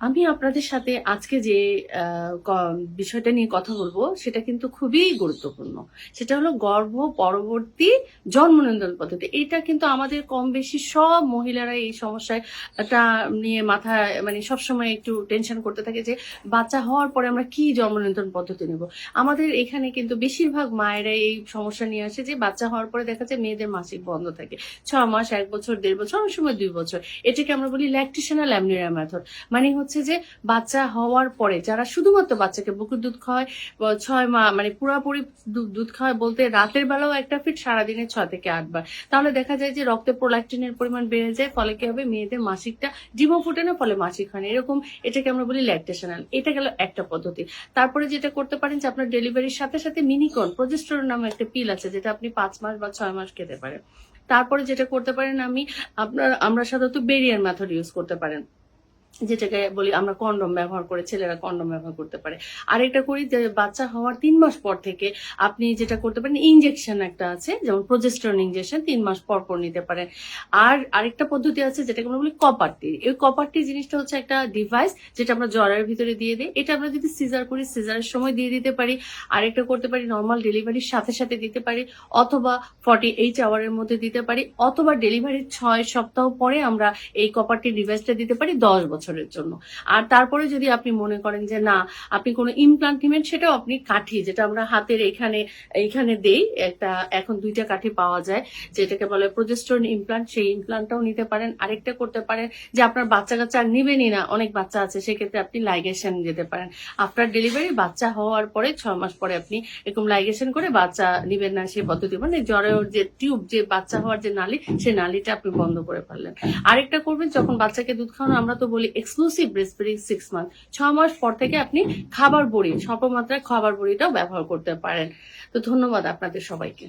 আমি আপনাদের সাথে আজকে যে বিষয়টা নিয়ে কথা বলব, সেটা কিন্তু খুবই গুরুত্বপূর্ণ। সেটা হলো গর্ভ পরবর্তী জন্ম নিয়ন্ত্রণ পদ্ধতি। এটা কিন্তু আমাদের কম বেশি সব মহিলারা এই সমস্যায় টা নিয়ে মাথা মানে সবসময় একটু টেনশন করতে থাকে যে, বাচ্চা হওয়ার পরে আমরা কি জন্ম নিয়ন্ত্রণ পদ্ধতি নেব? আমাদের এখানে কিন্তু বেশিরভাগ মায়েরা এই সমস্যা নিয়ে আসে যে, বাচ্চা হওয়ার পরে দেখা যায় মেয়েদের মাসিক বন্ধ থাকে। ছ মাস, এক বছর, দেড় বছর, অনেক সময় দুই বছর। এটাকে আমরা বলি ল্যাকটেশনাল অ্যামনিরা মেথড মানে হচ্ছে যে বাচ্চা হওয়ার পরে যারা শুধুমাত্র বাচ্চাকে বুকের দুধ খাওয়ায় ছয় মা মানে পুরাপুরি দুধ খাওয়ায় বলতে রাতের বেলাও একটা ফিট সারাদিনে ছয় থেকে আটবার তাহলে দেখা যায় যে রক্তে প্রোল্যাক্টিনের পরিমাণ বেড়ে যায়, ফলে কি হবে? মেয়েদের মাসিকটা ডিমও ফুটে না, ফলে মাসিক হয় না। এরকম এটাকে আমরা বলি ল্যাকটেশনাল এটা গেল একটা পদ্ধতি। তারপরে যেটা করতে পারেন যে আপনার ডেলিভারির সাথে সাথে মিনিকন প্রজেস্টোর নামে একটা পিল আছে, যেটা আপনি পাঁচ মাস বা ছয় মাস খেতে পারেন। তারপরে যেটা করতে পারেন আমি, আপনার, আমরা সাধারণত বেরিয়ার মেথড ইউজ করতে পারেন। যেটাকে বলি আমরা কন্ডম ব্যবহার করে ছেলেরা কন্ডম ব্যবহার করতে পারে। আর আরেকটা করি যে বাচ্চা হওয়ার তিন মাস পর থেকে আপনি যেটা করতে পারেন ইঞ্জেকশন একটা আছে, যেমন প্রজেস্টরন ইঞ্জেকশন তিন মাস পর পর নিতে পারেন। আর আরেকটা পদ্ধতি আছে যেটাকে আমরা বলি কপারটি এই কপারটি জিনিসটা হচ্ছে একটা ডিভাইস যেটা আমরা জ্বরের ভিতরে দিয়ে দিই। এটা আমরা যদি সিজার করি সিজারের সময় দিয়ে দিতে পারি। আরেকটা করতে পারি নর্মাল ডেলিভারির সাথে সাথে দিতে পারি। অথবা ফর্টি এইট আওয়ারের মধ্যে দিতে পারি। অথবা ডেলিভারির ছয় সপ্তাহ পরে আমরা এই কপারটি ডিভাইসটা দিতে পারি, দশ বছরের জন্য। আর তারপরে যদি আপনি মনে করেন যে না আপনি কোনো ইমপ্লান্ট নিবেন সেটাও আপনি কাঠি যেটা আমরা হাতের এখানে এইখানে দেই একটা এখন দুইটা কাঠি পাওয়া যায় যেটাকে বলে প্রজেস্ট্রন ইমপ্লান্ট সেই ইমপ্লান্টটাও নিতে পারেন। আরেকটা করতে পারেন যে আপনার বাচ্চা কাচ্চা আর নিবেনই না অনেক বাচ্চা আছে সেক্ষেত্রে আপনি লাইগেশন যেতে পারেন। আফটার ডেলিভারি বাচ্চা হওয়ার পরে ছয় মাস পরে আপনি এরকম লাইগেশন করে বাচ্চা নিবেন না সেই পদ্ধতি। মানে জ্বরের যে টিউব যে বাচ্চা হওয়ার যে নালী সেই নালীটা আপনি বন্ধ করে ফেললেন। আরেকটা করবেন যখন বাচ্চাকে দুধ খাওয়ানো আমরা তো বলি exclusive breast feeding six month ছ মাস পর থেকে আপনি খাবার বড়ি, স্বল্প মাত্রায় খাবার বড়িটাও ব্যবহার করতে পারেন। তো ধন্যবাদ আপনাদের সবাইকে।